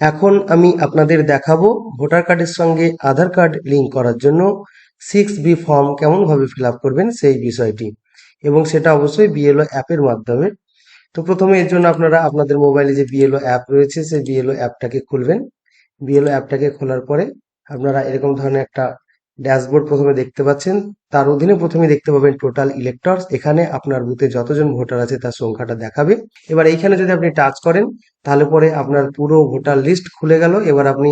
এখন আমি আপনাদের দেখাবো ভোটার কার্ডের সঙ্গে আধার কার্ড লিঙ্ক করার জন্য সিক্স বি ফর্ম কেমনভাবে ফিল আপ করবেন সেই বিষয়টি। এবং সেটা অবশ্যই বিএলও অ্যাপের মাধ্যমে। তো প্রথমে এর জন্য আপনারা আপনাদের মোবাইলে যে বিএলও অ্যাপ রয়েছে, সেই বিএলও অ্যাপটাকে খুলবেন। বিএলও অ্যাপটাকে খোলার পরে আপনারা এরকম ধরনের একটা ড্যাশবোর্ড প্রথমে দেখতে পাচ্ছেন, তার অধীনে প্রথমে দেখতে পাবেন টোটাল ইলেক্টরস। এখানে আপনার বুথে যতজন ভোটার আছে তার সংখ্যাটা দেখাবে। এবার এইখানে যদি আপনি টাচ করেন, তাহলে পরে আপনার পুরো ভোটার লিস্ট খুলে গেল। এবার আপনি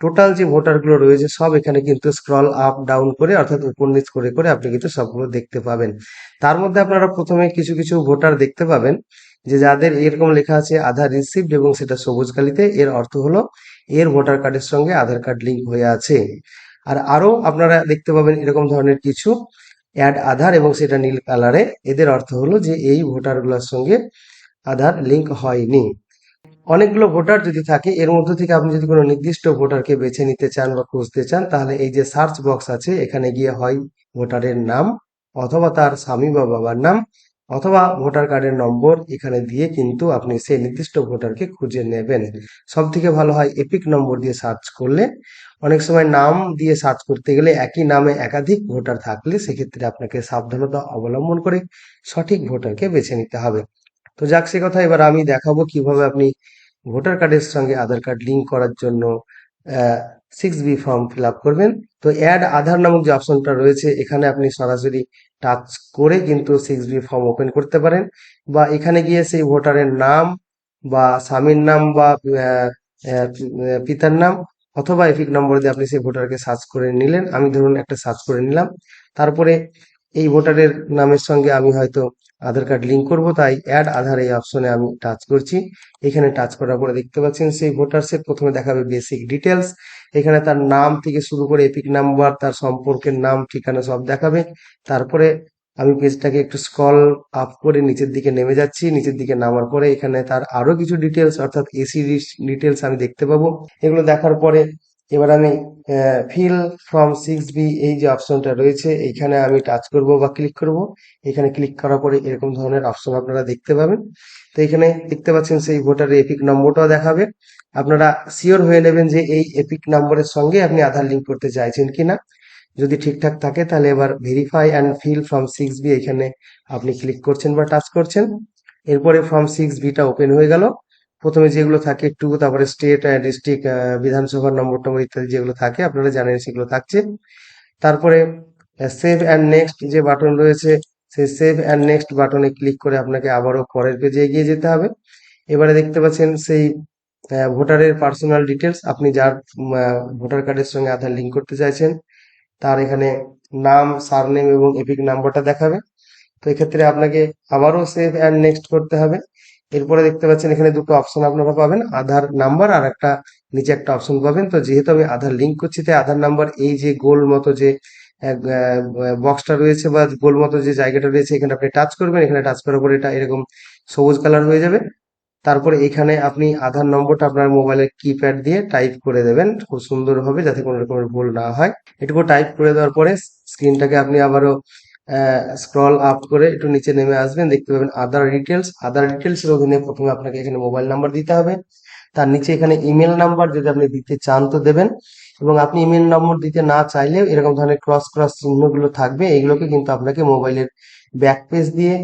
টোটাল যে ভোটারগুলো রয়েছে, সব এখানে কিন্তু স্ক্রল আপ, ডাউন করে, অর্থাৎ উপর নিচ করে করে আপনি কিন্তু সবগুলো দেখতে পাবেন। তার মধ্যে আপনারা প্রথমে কিছু কিছু ভোটার দেখতে পাবেন, যে যাদের এরকম লেখা আছে, আধার রিসিভড এবং সেটা সবুজ কালিতে, এর অর্থ হলো এর ভোটার কার্ডের সঙ্গে আধার কার্ড লিঙ্ক হয়ে আছে। আর আরও আপনারা দেখতে পাবেন এরকম ধরনের কিছু অ্যাড আধার এবং সেটা নীল কালারে এদের অর্থ হলো যে এই ভোটারগুলোর সঙ্গে আধার লিঙ্ক হয়নি। অনেকগুলো ভোটার যদি থাকে, এর মধ্যে থেকে আপনি যদি কোনো নির্দিষ্ট ভোটারকে বেছে নিতে চান বা খুঁজতে চান, তাহলে এই যে সার্চ বক্স আছে, এখানে গিয়ে হয় ভোটারের নাম অথবা তার স্বামী বা বাবার নাম। অথবা ভোটার কার্ডের নম্বর এখানে দিয়ে কিন্তু আপনি সেই নির্দিষ্ট ভোটারকে খুঁজে নেবেন। সব থেকে ভালো হয় এপিক নম্বর দিয়ে সার্চ করলে। অনেক সময় নাম দিয়ে সার্চ করতে গেলে একই নামে একাধিক ভোটার থাকলে সেক্ষেত্রে আপনাকে সাবধানতা অবলম্বন করে সঠিক ভোটারকে বেছে নিতে হবে। তো যাক, সে কথা এবার আমি দেখাবো কীভাবে আপনি ভোটার কার্ডের সঙ্গে আধার কার্ড লিঙ্ক করার জন্য six B form fill up করবেন। তো অ্যাড আধার নামক যে অপশনটা রয়েছে, এখানে আপনি সরাসরি টাচ করে কিন্তু সিক্স বি ফর্ম ওপেন করতে পারেন। বা এখানে গিয়ে সেই ভোটারের নাম বা স্বামীর নাম বা পিতার নাম অথবা এপিক নম্বর দিয়ে আপনি সেই ভোটারকে সার্চ করে নিলেন। আমি ধরুন একটা সার্চ করে নিলাম। তারপরে এই ভোটারের নামের সঙ্গে আমি হয়তো আধার কার্ড লিঙ্ক করব, তাই অ্যাড আধার এই অপশনে আমি টাচ করছি। এখানে টাচ করার পরে দেখতে পাচ্ছেন, সেই ভোটারসের প্রথমে দেখাবে বেসিক ডিটেলস এখানে তার নাম থেকে শুরু করে এপিক নাম্বার তার সম্পর্কের নাম, ঠিকানা সব দেখাবে। তারপরে আমি পেজটাকে একটু স্কল আপ করে নিচের দিকে নেমে যাচ্ছি। নিচের দিকে নামার পরে এখানে তার আরও কিছু ডিটেলস অর্থাৎ এসি ডিটেলস আমি দেখতে পাবো। এগুলো দেখার পরে এবার আমি ফিল ফ্রম সিক্স বি এই যে অপশনটা রয়েছে, এইখানে আমি টাচ করব বা ক্লিক করব। এখানে ক্লিক করার পরে এরকম ধরনের অপশন আপনারা দেখতে পাবেন। তো এখানে দেখতে পাচ্ছেন সেই ভোটারের এপিক নম্বরটাও দেখাবে। আপনারা শিওর হয়ে নেবেন যে এই এপিক নম্বরের সঙ্গে আপনি আধার লিঙ্ক করতে চাইছেন কিনা। যদি ঠিকঠাক থাকে তাহলে এবার verify and fill from six B এখানে আপনি ক্লিক করছেন বা টাচ করছেন। এরপরে ফর্ম সিক্স বিটা ওপেন হয়ে গেল। প্রথমে যেগুলো থাকে একটু, তারপরে স্টেট ডিস্ট্রিক্ট বিধানসভার নম্বর টম্বর ইত্যাদি যেগুলো থাকে, আপনারা জানেন সেগুলো থাকছে। তারপরে সেভ অ্যান্ড নেক্সট যে বাটন রয়েছে, সেই সেভ অ্যান্ড নেক্সট বাটনে ক্লিক করে আপনাকে আবারও পরের পেজে এগিয়ে যেতে হবে। এবারে দেখতে পাচ্ছেন সেই ভোটারের পার্সোনাল ডিটেলস আপনি যার ভোটার কার্ডের সঙ্গে আধার লিঙ্ক করতে চাইছেন, তার এখানে নাম সারনেম এবং এপিক নাম্বারটা দেখাবে। তো এক্ষেত্রে আপনাকে আবারও সেভ অ্যান্ড নেক্সট করতে হবে। এরপরে দেখতে পাচ্ছেন এখানে দুটো অপশন আপনারা পাবেন, আধার নাম্বার আর একটা নিচে একটা অপশন পাবেন। তো যেহেতু আমি আধার লিঙ্ক করছি, তাই আধার নাম্বার এই যে গোল মতো যে বক্সটা রয়েছে বা গোল মতো যে জায়গাটা রয়েছে, এখানে আপনি টাচ করবেন। এখানে টাচ করার পরে এটা এরকম সবুজ কালার হয়ে যাবে। তারপরে এখানে আপনি আধার নম্বরটা আপনার মোবাইলের কিপ্যাড দিয়ে টাইপ করে দেবেন। খুব সুন্দর হবে যাতে কোনো রকমের ভুল না হয়। এটুকু টাইপ করে দেওয়ার পরে স্ক্রিনটাকে আপনি আবারও স্ক্রল আপ করে একটু নিচে নেমে আসবেন, দেখতে পাবেন আদার ডিটেলস আদার ডিটেলস এর অধীনে প্রথমে আপনাকে এখানে মোবাইল নাম্বার দিতে হবে। তার নিচে এখানে ইমেল নাম্বার যদি আপনি দিতে চান তো দেবেন। এবং আপনি ইমেল নম্বর দিতে না চাইলেও এরকম ধরনের ক্রস ক্রস চিহ্নগুলো থাকবে, এগুলোকে কিন্তু আপনাকে মোবাইলের ব্যাক পেজ দিয়ে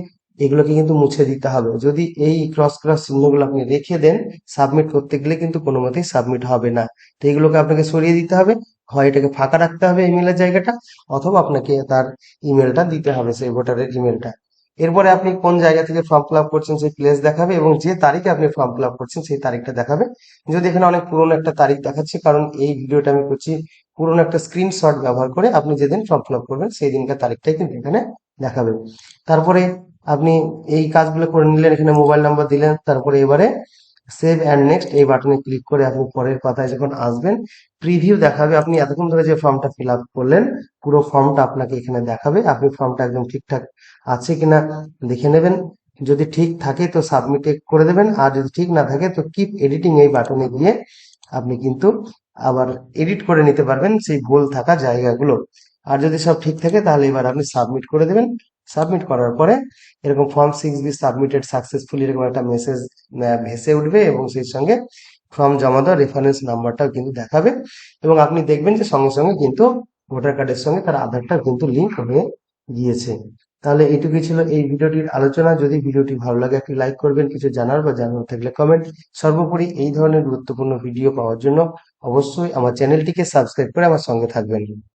এগুলোকে কিন্তু মুছে দিতে হবে। যদি এই ক্রস ক্রস চিহ্নগুলো আপনি রেখে দেন সাবমিট করতে গেলে কিন্তু কোনো মতেই সাবমিট হবে না। তো এগুলোকে আপনাকে সরিয়ে দিতে হবে। হয় এটাকে ফাঁকা রাখতে হবে ইমেলের জায়গাটা, অথবা আপনাকে তার ইমেলটা দিতে হবে সেই ভোটারের ইমেলটা এরপরে আপনি কোন জায়গা থেকে ফর্ম ফিল আপ করছেন সেই প্লেস দেখাবে এবং যে তারিখে আপনি ফর্ম ফিল আপ করছেন সেই তারিখটা দেখাবে। যদি এখানে অনেক পুরনো একটা তারিখ দেখাচ্ছে, কারণ এই ভিডিওটা আমি করছি পুরনো একটা স্ক্রিনশট ব্যবহার করে আপনি যেদিন ফর্ম ফিল আপ করবেন সেই দিনকার তারিখটাই কিন্তু এখানে দেখাবে। তারপরে আপনি এই কাজগুলো করে নিলেন, এখানে মোবাইল নাম্বার দিলেন, তারপরে এবারে সেভ অ্যান্ড নেক্সট এই বাটনে ক্লিক করে আপনি পরের পাতায় যখন আসবেন, প্রিভিউ দেখাবে আপনি এতক্ষণ ধরে যে ফর্মটা ফিল আপ করলেন, পুরো ফর্মটা আপনাকে এখানে দেখাবে। আপনি ফর্মটা একদম ঠিকঠাক আছে কিনা দেখে নেবেন। যদি ঠিক থাকে তো সাবমিটে করে দেবেন, আর যদি ঠিক না থাকে তো কিপ এডিটিং এই বাটনে গিয়ে আপনি কিন্তু আবার এডিট করে নিতে পারবেন সেই ভুল থাকা জায়গাগুলো। আর যদি সব ঠিক থাকে তাহলে এবার আপনি সাবমিট করে দেবেন। সাবমিট করার পরে এরকম form six B submitted successfully এরকম একটা মেসেজ ভেসে উঠবে এবং সেই সঙ্গে ফর্ম জমা দেওয়ার রেফারেন্স নাম্বারটাও কিন্তু দেখাবে এবং আপনি দেখবেন যে সঙ্গে সঙ্গে কিন্তু ভোটার কার্ডের সঙ্গে তার আধারটা কিন্তু লিঙ্ক হয়ে গিয়েছে। তাহলে এইটুকুই ছিল এই ভিডিওটির আলোচনা। যদি ভিডিওটি ভালো লাগে, একটি লাইক করবেন, কিছু জানার বা জানার থাকলে কমেন্ট সর্বোপরি এই ধরনের গুরুত্বপূর্ণ ভিডিও পাওয়ার জন্য অবশ্যই আমার চ্যানেলটিকে সাবস্ক্রাইব করে আমার সঙ্গে থাকবেন।